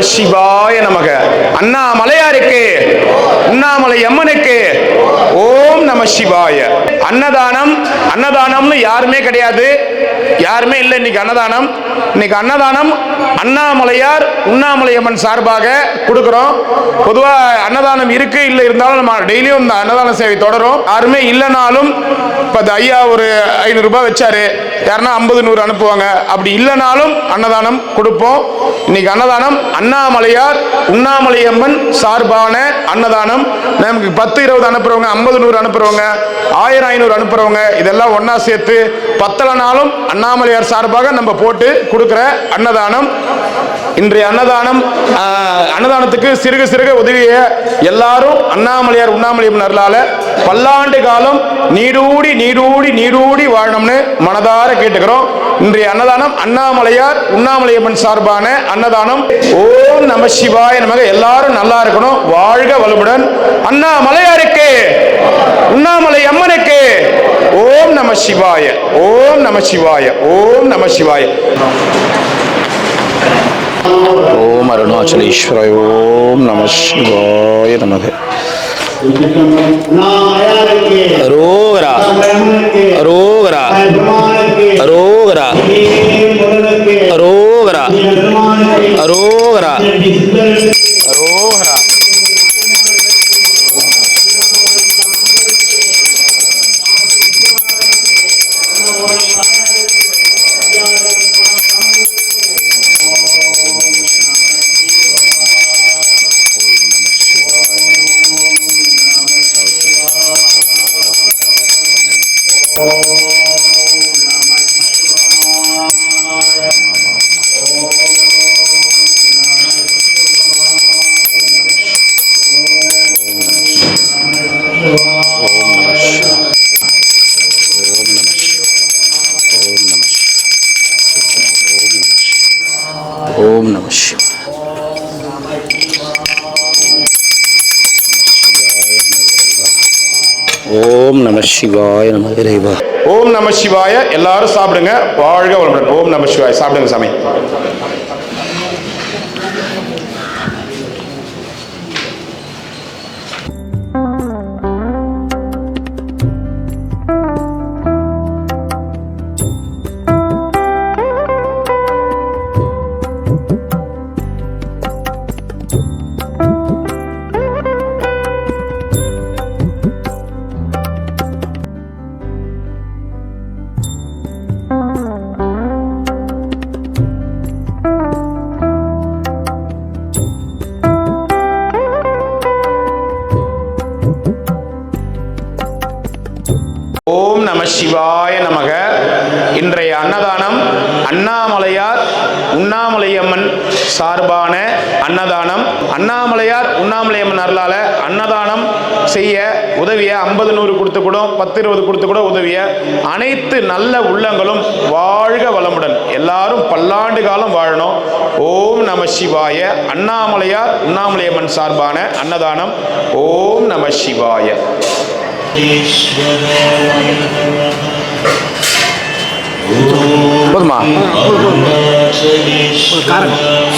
நம சிவாய நமக. அண்ணாமலையாருக்கு உண்ணாமலை அம்மனுக்கு ஓம் நம சிவாய. அன்னதானம் அன்னதானம்னு யாருமே கிடையாது. யாருமே இல்லை. இன்னைக்கு அன்னதானம். இன்னைக்கு அன்னதானம் அண்ணாமலையார் உண்ணாமலையம்மன் சார்பாக கொடுக்குறோம். பொதுவாக அன்னதானம் இருக்கு இல்லை இருந்தாலும் நம்ம டெய்லியும் இந்த அன்னதான சேவை தொடரும். யாருமே இல்லைனாலும் இப்போ ஐயா ஒரு ஐநூறுரூபா வச்சாரு. யாருன்னா ஐம்பது நூறு அனுப்புவாங்க. அப்படி இல்லைனாலும் அன்னதானம் கொடுப்போம். இன்னைக்கு அன்னதானம் அண்ணாமலையார் உண்ணாமலையம்மன் சார்பான அன்னதானம். நமக்கு பத்து இருபது அனுப்புறவங்க ஐம்பது நூறு அனுப்புறவங்க ஆயிரம் ஐநூறு அனுப்புறவங்க இதெல்லாம் ஒன்றா சேர்த்து பத்தலனாலும் அண்ணாமலையார் சார்பாக நம்ம போட்டு கொடுக்குற அன்னதானம் இன்றைய அன்னதானம் அன்னதானத்துக்கு சிறுக சிறுக உதவிய எல்லாரும் அண்ணாமலையார் உண்ணாமலையம் அருளால பல்லாண்டு காலம் நீடூடி நீடூடி நீடூடி வாழணும்னு மனதார கேட்டுக்கிறோம். இன்றைய அன்னதானம் அண்ணாமலையார் உண்ணாமலையம்மன் சார்பான அன்னதானம். ஓம் நம சிவாய நமக. எல்லாரும் நல்லா இருக்கணும். வாழ்க வளமுடன். அண்ணாமலையாருக்கு உண்ணாமலை அம்மனுக்கு ஓம் நம சிவாய ஓம் நம சிவாய ஓம் நம சிவாய. ஓம் அருணாச்சலேஸ்வராய ஓம் நம சிவாய நமக. அரோகரா அரோகரா அரோகரா அரோகரா அரோகரா ஓம் நம சிவாய நம இறைவா. ஓம் நம சிவாய எல்லாரும் சாப்பிடுங்க. வாழ்க வளமுடன். ஓம் நம சிவாய. சாப்பிடுங்க சாமி. சார்பான அன்னதானம். அண்ணாமலையார் உண்ணாமலையம்மன் அருளால அன்னதானம் செய்ய உதவிய ஐம்பது நூறு கொடுத்து கூட பத்து இருபது கொடுத்து கூட உதவிய அனைத்து நல்ல உள்ளங்களும் வாழ்க வளமுடன். எல்லாரும் பல்லாண்டு காலம் வாழணும். ஓம் நம சிவாய. அண்ணாமலையார் உண்ணாமலையம்மன் சார்பான அன்னதானம். ஓம் நம சிவாய. போதுமா?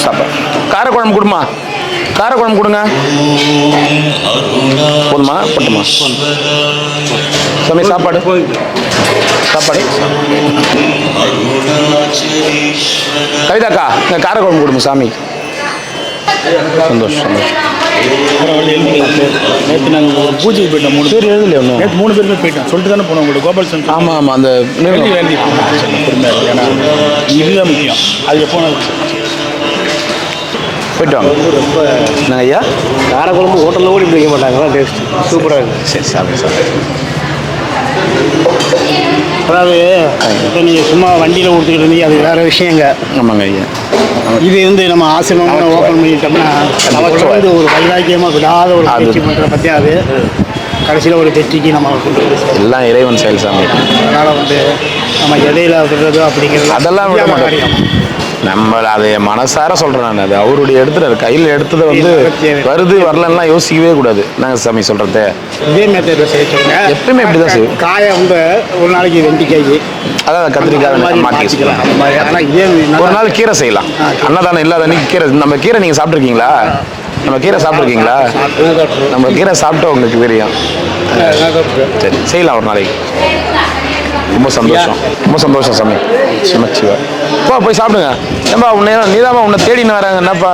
சாப்பாடு காரக்குழம்பு கொடுமா. காரக்குழம்பு கொடுங்க. போதுமா? போட்டுமா? சாமி சாப்பாடு. சாப்பாடு. கவிதாக்கா இந்த காரக்குழம்பு கொடுங்க சாமி. சந்தோஷம் சந்தோஷம். நேற்று நாங்கள் ஒரு பூஜைக்கு போயிட்டோம் மூணு சரி எழுதலையே ஒன்றும் நேற்று மூணு பேருமே போயிட்டோம் சொல்லிட்டு தானே போனோம் உங்களுக்கு கோபால் சன் ஆமாம் ஆமாம் அந்த வேண்டி வேண்டி பொறுமையாக இருக்கு. ஏன்னா இதுதான் முக்கியம் அது எப்போ போயிட்டோம் வாங்க ரொம்ப என்னங்க ஐயா காரக்குழம்பு ஹோட்டலில் கூட பிடிக்க வைக்க மாட்டாங்க டேஸ்ட் சூப்பராக இருக்குது சரி சாப்பிடு சாப்பிடு அதாவது இப்போ நீங்கள் சும்மா வண்டியில் கொடுத்துக்கிட்டு இருந்தீங்க அது வேறு விஷயங்க ஆமாங்க ஐயா இது வந்து நம்ம ஆசிரமம் ஓப்பன் பண்ணிட்டோம்னா நமக்கு வந்து ஒரு வைராக்கியமாக விடாத ஒரு பயிற்சி பண்ணுற பற்றி அது கடைசியில் ஒரு வெற்றிக்கு நம்ம கொண்டு. எல்லாம் இறைவன் செயல் சாமி அதனால் வந்து நம்ம இடையில விடுறது அப்படிங்கிறது அதெல்லாம் விட மாட்டோம். நம்ம அதை மனசார சொல்றேன் நான். அது அவருடைய எடுத்துட்டு கையில் எடுத்ததை வந்து வருது வரலன்னா யோசிக்கவே கூடாது. நாங்க சாமி சொல்றது? இதே மெத்தட் எப்பயுமே இப்படிதான் செய்வோம். காயை வந்து ஒரு நாளைக்கு வெண்டிக்காய் அதான் கத்திரிக்காய் அந்த மாதிரி மாட்டி மாற்றிக்கலாம் வச்சுக்கலாம் அந்த மாதிரி. ஆனால் இதே நல்லா- ஒரு நாள் கீரை செய்யலாம். அன்னதானம் இல்லாத அன்னைக்கு கீரை. நம்ம கீரை நீங்க சாப்பிட்ருக்கீங்களா நம்ம கீரை சாப்பிட்ருக்கீங்களா நம்ம கீரை சாப்பிட்டா உங்களுக்கு தெரியும். சரி செய்யலாம் ஒரு நாளைக்கு. ரொம்ப சந்தோஷம். ரொம்ப சந்தோஷம் சாமி. சிவா போய் சாப்பிடுங்க. ஏன்பா உன்னை நீதாம்மா உன்னை தேடின்னு வராங்க. என்னப்பா?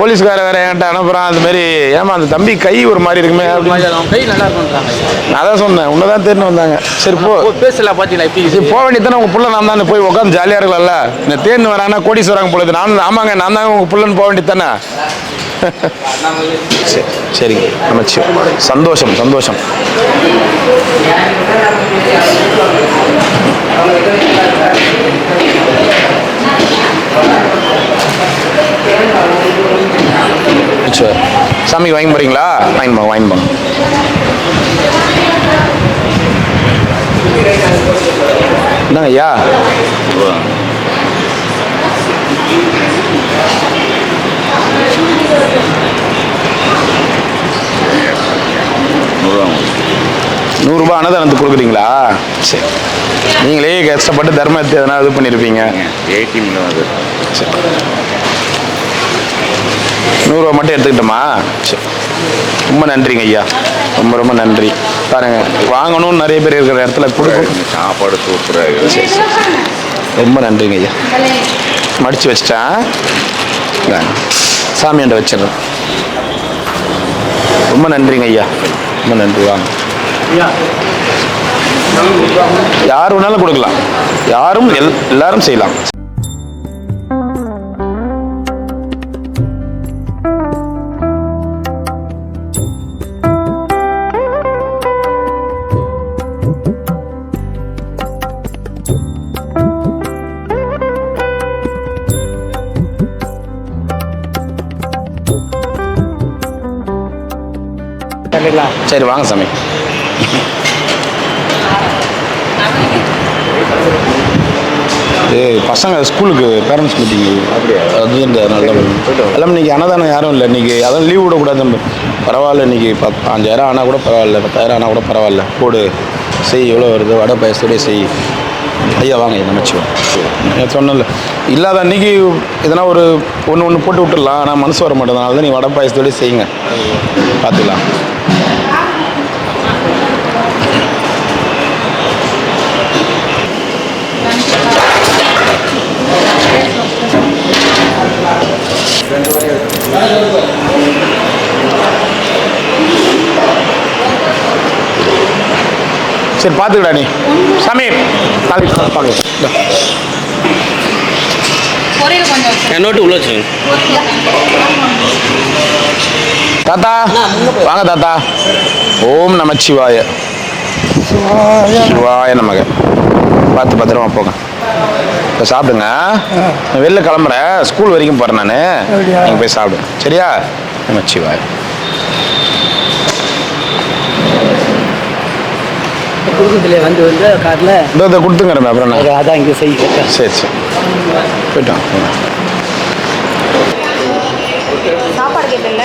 போலீஸ்கார வேற என்கிட்ட அனுப்புறான். அந்த மாதிரி ஏமா அந்த தம்பி கை ஒரு மாதிரி இருக்குமே அப்படின்னு. கை நல்லா இருக்குன்றாங்க நான் தான் சொன்னேன் உன்னை தான் தேடின்னு வந்தாங்க. சரி போ. பேசல பாத்தீங்களா இப்படி போக வேண்டியதானே உங்க புள்ள நான் தானே போய் உட்காந்து ஜாலியாக இருக்கலாம்ல? இந்த தேர்ந்து வரானா கோடீஸ்வரங்க பொழுது நான் ஆமாங்க நான் தாங்க உங்க புள்ளன்னு போக வேண்டியது தானே சரி சரிங்க அமைச்சு சந்தோஷம் சந்தோஷம். சரி சாமி வாங்கி போறீங்களா? வாங்கி போங்க வாங்கி போங்க என்னங்க ஐயா. நூறுரூபா அன்னதானத்துக்கு கொடுக்குறீங்களா? சரி. நீங்களே கஷ்டப்பட்டு தர்மத்தை எதனா இது பண்ணியிருப்பீங்க ஏடிஎம்ல வந்து சரி. நூறுரூவா மட்டும் எடுத்துக்கிட்டோமா? சரி ரொம்ப நன்றிங்க ஐயா. ரொம்ப ரொம்ப நன்றி. பாருங்க வாங்கணும்னு நிறைய பேர் இருக்கிற இடத்துல கொடுக்கும் சாப்பாடு சூப்பராக சரி ரொம்ப நன்றிங்க ஐயா. மடிச்சு வச்சிட்டேன். சாமியாண்ட வச்சிடுறேன். ரொம்ப நன்றிங்க ஐயா. ரொம்ப நன்றி வாங்க. யார் வேணாலும் கொடுக்கலாம். யாரும் எல் எல்லாரும் செய்யலாம். கண்டிங்களா சரி வாங்க சாமி. ஏய் பசங்க ஸ்கூலுக்கு பேரண்ட்ஸ் மீட்டிங் அது இந்த அதனால எல்லாம் அன்னதானம் யாரும் இல்லை. இன்னைக்கு அதான் லீவ் விடக்கூடாது பரவாயில்ல இன்னைக்கு பத் அஞ்சாயிரம் ஆனால் கூட பரவாயில்ல பத்தாயிரம் ஆனால் கூட பரவாயில்ல. போடு. செய் எவ்வளோ வருது? வடை பாயசத்தோடய செய். ஐயா வாங்க ஐயா நமச்சிவோம் நான் சொன்னல இல்லாத அன்னைக்கு எதனா ஒரு ஒன்று ஒன்று போட்டு விட்டுடலாம். ஆனால் மனசு வர மாட்டேன் தான் நீ வடை பாயசத்தோடய செய்யுங்க. பார்த்துக்கலாம் சரி பார்த்துக்கடா நீ. சாமி நாளைக்கு பார்க்கலாம் என் நோட்டு உள்ள வச்சுருங்க தாத்தா வாங்க தாத்தா. ஓம் நமச்சிவாய சிவாய. நமக. பார்த்து பத்திரமா போங்க. இப்போ சாப்பிடுங்க. நான் வெளில கிளம்புறேன். ஸ்கூல் வரைக்கும் போகிறேன் நான். நீங்கள் போய் சாப்பிடுங்க. சரியா? நமச்சிவாய குடும்பத்தில் வந்து வந்து காட்டில் இதோ இதை கொடுத்துங்கிறேன் அப்புறம் நான் அதான் இங்கே செய்ய சரி சரி. போயிட்டோம் சாப்பாடு கேட்டல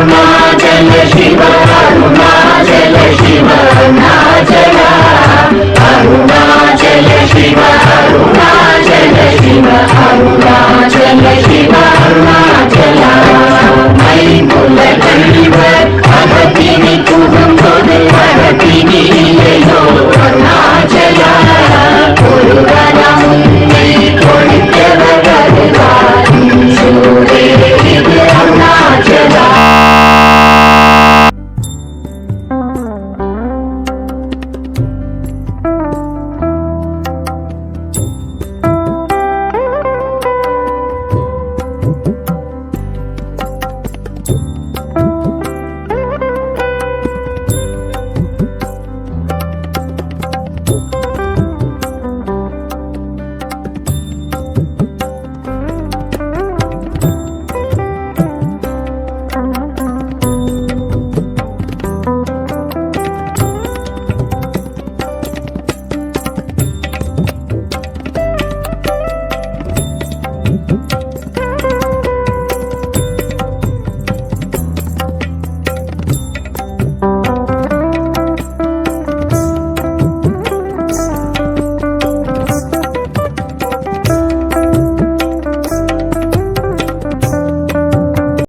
అరుణాచల శివ అరుణాచల శివ అరుణాచల శివ అరుణాచల శివ అరుణాచల మై